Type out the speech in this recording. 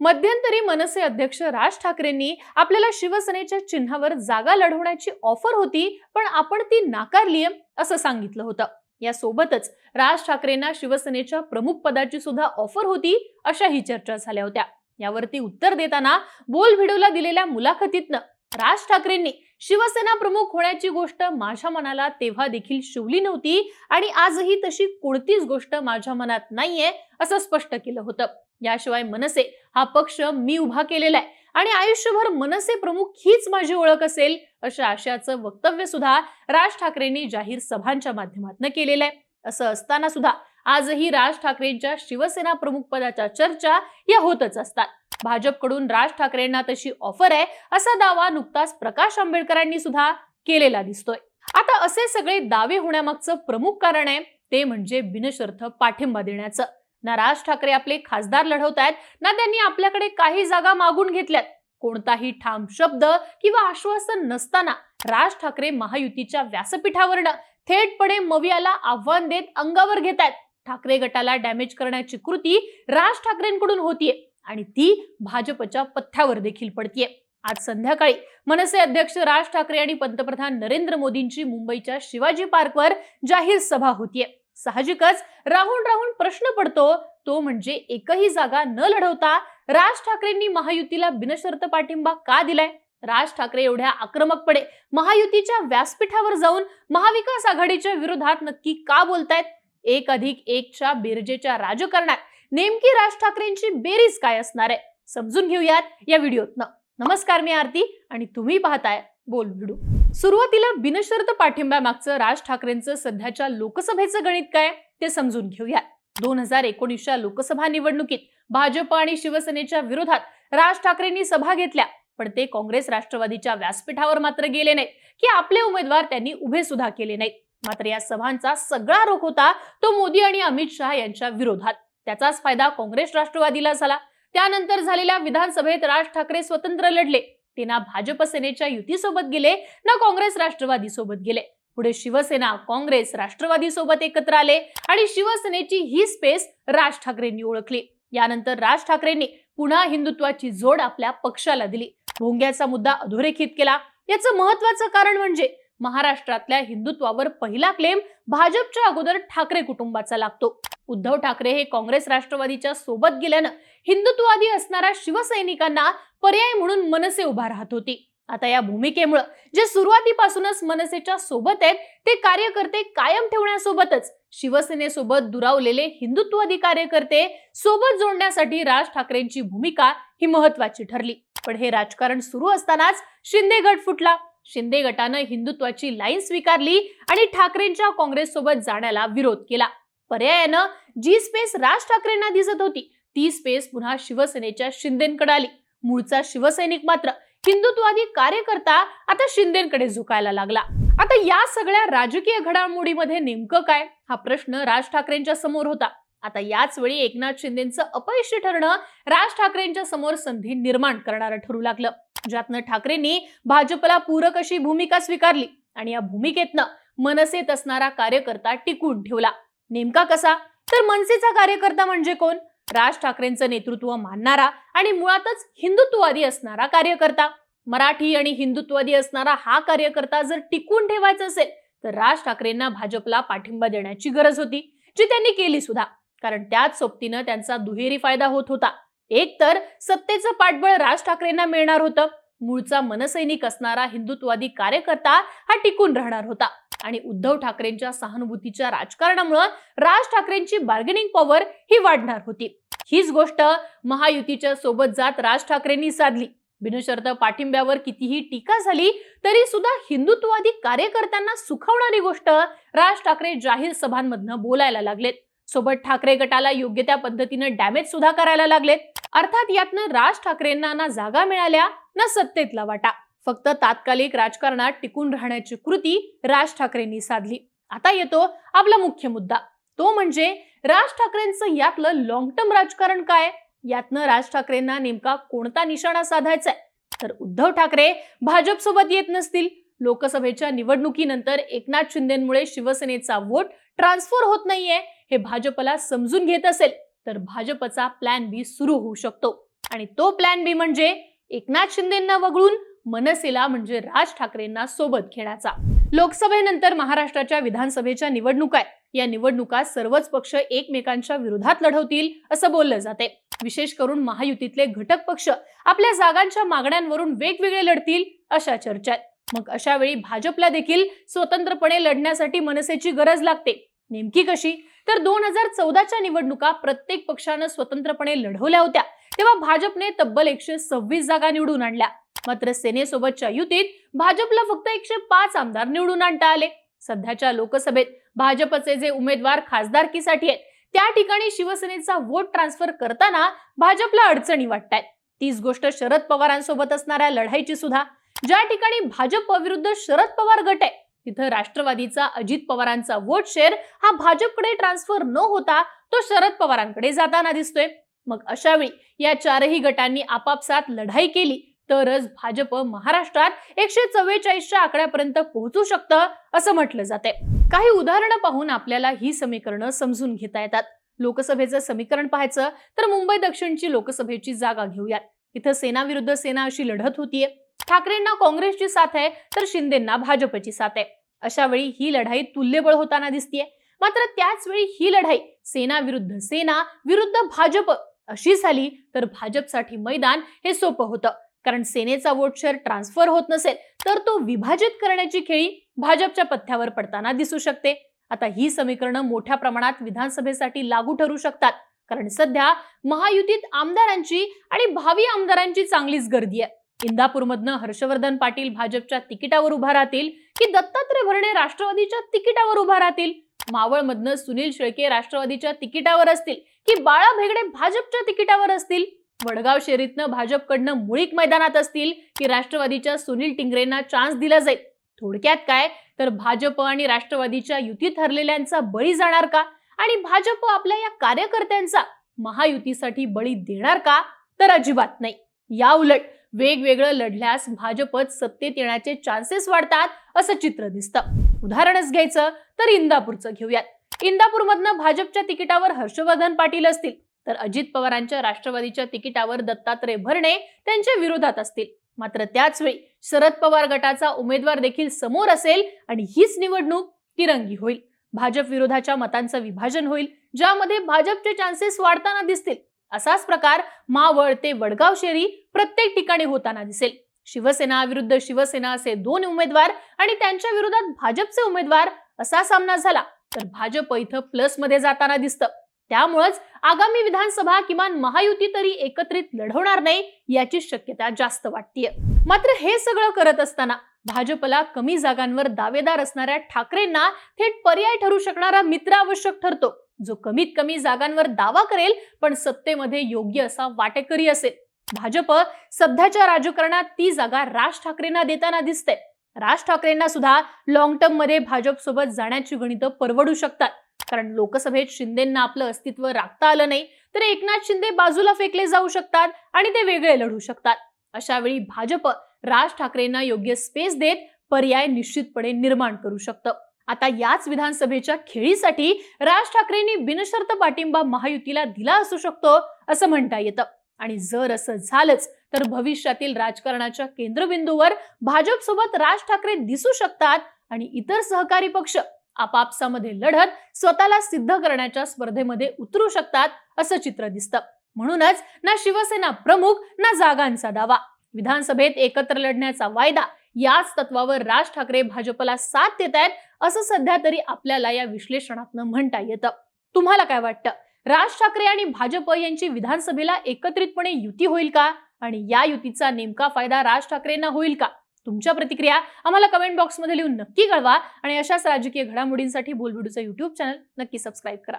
मध्यंतरी मनसे अध्यक्ष राज ठाकरेंनी आपल्याला शिवसेनेच्या चिन्हावर जागा लढवण्याची ऑफर होती पण आपण ती नाकारली असं सांगितलं होतं. यासोबतच राज ठाकरेंना शिवसेनेच्या प्रमुख पदाची सुद्धा ऑफर होती अशाही चर्चा झाल्या होत्या. यावरती उत्तर देताना बोल व्हिडिओला दिलेल्या मुलाखतीतनं राज ठाकरेंनी शिवसेना प्रमुख होण्याची गोष्ट माझ्या मनाला तेव्हा देखील शिवली नव्हती आणि आजही तशी कोणतीच गोष्ट माझ्या मनात नाहीये असं स्पष्ट केलं होतं. याशिवाय मनसे हा पक्ष मी उभा केलेला आहे. आणि आयुष्यभर मनसे प्रमुख हीच माझी ओळख असेल अशा आशयाचं वक्तव्य सुद्धा राज ठाकरेंनी जाहीर सभांच्या माध्यमातून केलेलं आहे. असं असताना सुद्धा आजही राज ठाकरेंच्या शिवसेना प्रमुख पदाच्या चर्चा या होतच असतात. भाजपकडून राज ठाकरेंना तशी ऑफर आहे असा दावा नुकताच प्रकाश आंबेडकरांनी सुद्धा केलेला दिसतोय. आता असे सगळे दावे होण्यामागचं प्रमुख कारण आहे ते म्हणजे बिनशर्त पाठिंबा देण्याचं. ना राज ठाकरे आपले खासदार लढवत आहेत. ना त्यांनी आपल्याकडे काही जागा मागून घेतल्यात. कोणताही ठाम शब्द किंवा आश्वासन नसताना राज ठाकरे महायुतीच्या व्यासपीठावरनं थेटपणे मवियाला आव्हान देत अंगावर घेत आहेत. ठाकरे गटाला डॅमेज करण्याची कृती राज ठाकरेंकडून होतीये आणि ती भाजपच्या पथ्यावर देखील पडतीये. आज संध्याकाळी मनसे अध्यक्ष राज ठाकरे आणि पंतप्रधान नरेंद्र मोदींची मुंबईच्या शिवाजी पार्कवर जाहीर सभा होतीये. साहजिकच राहून राहून प्रश्न पडतो तो म्हणजे एकही जागा न लढवता राज ठाकरेंनी महायुतीला बिनशर्त पाठिंबा का दिलाय? राज ठाकरे एवढ्या आक्रमकपणे महायुतीच्या व्यासपीठावर जाऊन महाविकास आघाडीच्या विरोधात नक्की का बोलतायत? एक अधिक एकच्या बेरजेच्या राजकारणात नेमकी राज ठाकरेंची बेरीज काय असणार आहे? समजून घेऊयात या व्हिडिओतनं. नमस्कार मी आरती आणि तुम्ही पाहताय बोल व्हिडिओ सुरुवातीला बिनशर्त पाठिंब्यामागचं राज ठाकरेंचं सध्याच्या लोकसभेचं गणित काय? ते समजून घेऊया. दोन हजार एकोणीसच्या लोकसभा निवडणुकीत भाजप आणि शिवसेनेच्या विरोधात राज ठाकरेंनी सभा घेतल्या. पण ते काँग्रेस राष्ट्रवादीच्या व्यासपीठावर मात्र गेले नाहीत की आपले उमेदवार त्यांनी उभे सुद्धा केले नाहीत. मात्र या सभांचा सगळा रोख होता तो मोदी आणि अमित शहा यांच्या विरोधात. त्याचाच फायदा काँग्रेस राष्ट्रवादीला झाला. त्यानंतर झालेल्या विधानसभेत राज ठाकरे स्वतंत्र लढले. ते ना भाजप सेनेच्या युतीसोबत गेले ना काँग्रेस राष्ट्रवादी सोबत गेले. पुढे शिवसेना काँग्रेस राष्ट्रवादी सोबत एकत्र आले आणि शिवसेनेची ही स्पेस राज ठाकरेंनी ओळखली. यानंतर राज ठाकरेंनी पुन्हा हिंदुत्वाची जोड आपल्या पक्षाला दिली. भोंग्याचा मुद्दा अधोरेखित केला. याचं महत्वाचं कारण म्हणजे महाराष्ट्रातल्या हिंदुत्वावर पहिला क्लेम भाजपच्या अगोदर ठाकरे कुटुंबाचा लागतो. उद्धव ठाकरे हे काँग्रेस राष्ट्रवादीच्या सोबत गेल्यानं हिंदुत्ववादी असणाऱ्या शिवसैनिकांना पर्याय म्हणून मनसे उभा राहत होती. आता या भूमिकेमुळे जे सुरुवातीपासूनच मनसेच्या सोबत आहेत ते कार्यकर्ते कायम ठेवण्यासोबतच शिवसेनेसोबत दुरावलेले हिंदुत्ववादी कार्यकर्ते सोबत जोडण्यासाठी राज ठाकरेंची भूमिका ही महत्वाची ठरली. पण हे राजकारण सुरू असतानाच शिंदे गट फुटला. शिंदे गटानं हिंदुत्वाची लाईन स्वीकारली आणि ठाकरेंच्या काँग्रेस सोबत जाण्याला विरोध केला. पर्यायानं जी स्पेस राज ठाकरेंना दिसत होती ती स्पेस पुन्हा शिवसेनेच्या शिंदेकडे आली. मूळचा शिवसैनिक मात्र हिंदुत्वादी कार्यकर्ता आता शिंदेकडे झुकायला लागला. आता या सगळ्या राजकीय घडामोडीमध्ये नेमकं काय? हा प्रश्न राज ठाकरेंच्या समोर होता. आता याच वेळी एकनाथ शिंदेचं अपयशी ठरणं राज ठाकरेंच्या समोर संधी निर्माण करणारं ठरू लागलं. ज्यातनं ठाकरेंनी भाजपला पूरक अशी भूमिका स्वीकारली आणि या भूमिकेतनं मनसेत असणारा कार्यकर्ता टिकून ठेवला. नेमका कसा? तर मनसेचा कार्यकर्ता म्हणजे कोण? राज ठाकरेंचं नेतृत्व मानणारा आणि मुळातच हिंदुत्ववादी असणारा कार्यकर्ता. मराठी आणि हिंदुत्ववादी असणारा हा कार्यकर्ता जर टिकून ठेवायचा असेल तर राज ठाकरेंना भाजपला पाठिंबा देण्याची गरज होती जी त्यांनी केली सुद्धा. कारण त्याच सोबतीनं त्यांचा दुहेरी फायदा होत होता. एक तर सत्तेचं पाठबळ राज ठाकरेंना मिळणार होतं. मूळचा मनसैनिक असणारा हिंदुत्ववादी कार्यकर्ता हा टिकून राहणार होता. आणि उद्धव ठाकरेंच्या सहानुभूतीच्या राजकारणामुळे राज ठाकरेंची बार्गेनिंग पॉवर ही वाढणार होती. हीच गोष्ट महायुतीच्या सोबत जात राज ठाकरेंनी साधली. बिनशर्त पाठिंब्यावर कितीही टीका झाली तरी सुद्धा हिंदुत्ववादी कार्यकर्त्यांना सुखावणारी गोष्ट राज ठाकरे जाहीर सभांमधनं बोलायला लागलेत. सोबत ठाकरे गटाला योग्य त्या पद्धतीनं डॅमेज सुद्धा करायला लागलेत. अर्थात यातनं राज ठाकरेंना ना जागा मिळाल्या ना सत्तेतला वाटा. फक्त तात्कालिक राजकारणात टिकून राहण्याची कृती राज ठाकरेंनी साधली. आता येतो आपला मुख्य मुद्दा. तो म्हणजे राज ठाकरेंचं यातलं लॉंग टर्म राजकारण काय? यातनं राज ठाकरेंना नेमका कोणता निशाणा साधायचा आहे तर उद्धव ठाकरे भाजप सोबत येत नसतील. लोकसभेच्या निवडणुकीनंतर एकनाथ शिंदेमुळे शिवसेनेचा वोट ट्रान्सफर होत नाहीये. हे भाजपला समजून घेत असेल तर भाजपचा प्लॅन बी सुरू होऊ शकतो. आणि तो प्लॅन बी म्हणजे एकनाथ शिंदेना वगळून मनसेला म्हणजे राज ठाकरेंना सोबत घेण्याचा. लोकसभेनंतर महाराष्ट्राच्या विधानसभेच्या निवडणुका आहेत. या निवडणुका सर्वच पक्ष एकमेकांच्या विरोधात लढवतील असं बोललं जाते विशेष करून महायुतीतले घटक पक्ष आपल्या जागांच्या मागण्यांवरून वेगवेगळे लढतील अशा चर्चा मग अशा वेळी भाजपला देखील स्वतंत्रपणे लढण्यासाठी मनसेची गरज लागते. नेमकी कशी? तर दोन हजार चौदाच्या निवडणुका प्रत्येक पक्षानं स्वतंत्रपणे लढवल्या होत्या. तेव्हा भाजपने तब्बल एकशे सव्वीस जागा निवडून आणल्या. मात्र सेनेसोबतच्या युतीत भाजपला फक्त एकशे पाच आमदार निवडून आणता आले. सध्याच्या लोकसभेत भाजपचे जे उमेदवार खासदारकीसाठी आहेत त्या ठिकाणी शिवसेनेचा वोट ट्रान्सफर करताना भाजपला अडचणी वाटतायत. तीच गोष्ट शरद पवारांसोबत असणाऱ्या लढाईची सुद्धा. ज्या ठिकाणी भाजप विरुद्ध शरद पवार गट आहे तिथं राष्ट्रवादीचा अजित पवारांचा वोट शेअर हा भाजपकडे ट्रान्सफर न होता तो शरद पवारांकडे जाताना दिसतोय. मग अशावेळी या चारही गटांनी आपापसात लढाई केली तरच भाजप महाराष्ट्रात एकशे चव्वेचाळीसच्या आकड्यापर्यंत पोहोचू शकतं असं म्हटलं जाते काही उदाहरणं पाहून आपल्याला ही समीकरणं समजून घेता येतात. लोकसभेचं समीकरण पाहायचं तर मुंबई दक्षिणची लोकसभेची जागा घेऊयात. इथं सेना विरुद्ध सेना अशी लढत होतीये. ठाकरेंना काँग्रेसची साथ आहे तर शिंदेंना भाजपची साथ आहे. अशा वेळी ही लढाई तुल्यबळ होताना दिसतीये. मात्र त्याच वेळी ही लढाई सेना विरुद्ध सेना विरुद्ध भाजप अशी झाली तर भाजपसाठी मैदान हे सोपं होतं. कारण सेनेचा वोट शेअर ट्रान्सफर होत नसेल तर तो विभाजित करण्याची खेळी भाजपच्या पथ्यावर पडताना दिसू शकते. आता ही समीकरणं मोठ्या प्रमाणात विधानसभेसाठी लागू ठरू शकतात. कारण सध्या महायुतीत आमदारांची आणि भावी आमदारांची चांगलीच गर्दी आहे. इंदापूरमधनं हर्षवर्धन पाटील भाजपच्या तिकिटावर उभा राहतील की दत्तात्रय भरणे राष्ट्रवादीच्या तिकिटावर उभा राहतील? मावळमधनं सुनील शेळके राष्ट्रवादीच्या तिकिटावर असतील की बाळा भेगडे भाजपच्या तिकिटावर असतील? वडगाव शेरीतनं भाजपकडनं मुळीक मैदानात असतील की राष्ट्रवादीच्या सुनील टिंगरेंना चान्स दिला जाईल? थोडक्यात काय? तर भाजप आणि राष्ट्रवादीच्या युती ठरलेल्यांचा बळी जाणार का? आणि भाजप आपल्या या कार्यकर्त्यांचा महायुतीसाठी बळी देणार का? तर अजिबात नाही. या उलट वेगवेगळं लढल्यास भाजपत सत्तेत येण्याचे चान्सेस वाढतात असं चित्र दिसतं. उदाहरणच घ्यायचं तर इंदापूरचं घेऊयात. इंदापूरमधनं भाजपच्या तिकिटावर हर्षवर्धन पाटील असतील तर अजित पवारांच्या राष्ट्रवादीच्या तिकिटावर दत्तात्रय भरणे त्यांच्या विरोधात असतील. मात्र त्याच वेळी शरद पवार गटाचा उमेदवार देखील समोर असेल आणि हीच निवडणूक तिरंगी होईल. भाजप विरोधाच्या मतांचं विभाजन होईल ज्यामध्ये भाजपचे चान्सेस वाढताना दिसतील. असाच प्रकार मावळ ते वडगाव शेरी प्रत्येक ठिकाणी होताना दिसेल. शिवसेना विरुद्ध शिवसेना असे दोन उमेदवार आणि त्यांच्या विरोधात भाजपचे उमेदवार असा सामना झाला तर भाजप इथं प्लसमध्ये जाताना दिसतं. त्यामुळेच आगामी विधानसभा किमान महायुती तरी एकत्रित लढवणार नाही याची शक्यता जास्त वाटतीये. मात्र हे सगळं करत असताना भाजपला कमी जागांवर दावेदार असणाऱ्या ठाकरेंना थेट पर्याय ठरू शकणारा मित्र आवश्यक ठरतो. जो कमीत कमी जागांवर दावा करेल पण सत्तेमध्ये योग्य असा वाटेकरी असेल. भाजप सध्याच्या राजकारणात ती जागा राज ठाकरेंना देताना दिसते. राज ठाकरेंना सुद्धा लॉंग टर्ममध्ये भाजप सोबत जाण्याची गणितं परवडू शकतात. कारण लोकसभेत शिंदेंना आपलं अस्तित्व राखता आलं नाही तर एकनाथ शिंदे बाजूला फेकले जाऊ शकतात आणि ते वेगळे लढू शकतात. अशा वेळी भाजप राज ठाकरेंना योग्य स्पेस देत पर्याय निश्चितपणे निर्माण करू शकतं. आता याच विधानसभेच्या खेळीसाठी राज ठाकरेंनी बिनशर्त पाठिंबा महायुतीला दिला असू शकतो असं म्हणता येतं. आणि जर असं झालंच तर भविष्यातील राजकारणाच्या केंद्रबिंदूवर भाजप सोबत राज ठाकरे दिसू शकतात आणि इतर सहकारी पक्ष आपापसामध्ये लढत स्वतःला सिद्ध करण्याच्या स्पर्धेमध्ये उतरू शकतात असं चित्र दिसतं. म्हणूनच ना शिवसेना प्रमुख ना जागांचा दावा. विधानसभेत एकत्र लढण्याचा वायदा याच तत्वावर राज ठाकरे भाजपला साथ देत आहेत असं सध्या तरी आपल्याला या विश्लेषणातनं म्हणता येतं. तुम्हाला काय वाटतं? राज ठाकरे आणि भाजप यांची विधानसभेला एकत्रितपणे युती होईल का? आणि या युतीचा नेमका फायदा राज ठाकरेंना होईल का? तुमच्या प्रतिक्रिया आम्हाला कमेंट बॉक्समध्ये लिहून नक्की कळवा. आणि अशाच राजकीय घडामोडींसाठी बोलबिडूचं युट्यूब चॅनल नक्की सबस्क्राईब करा.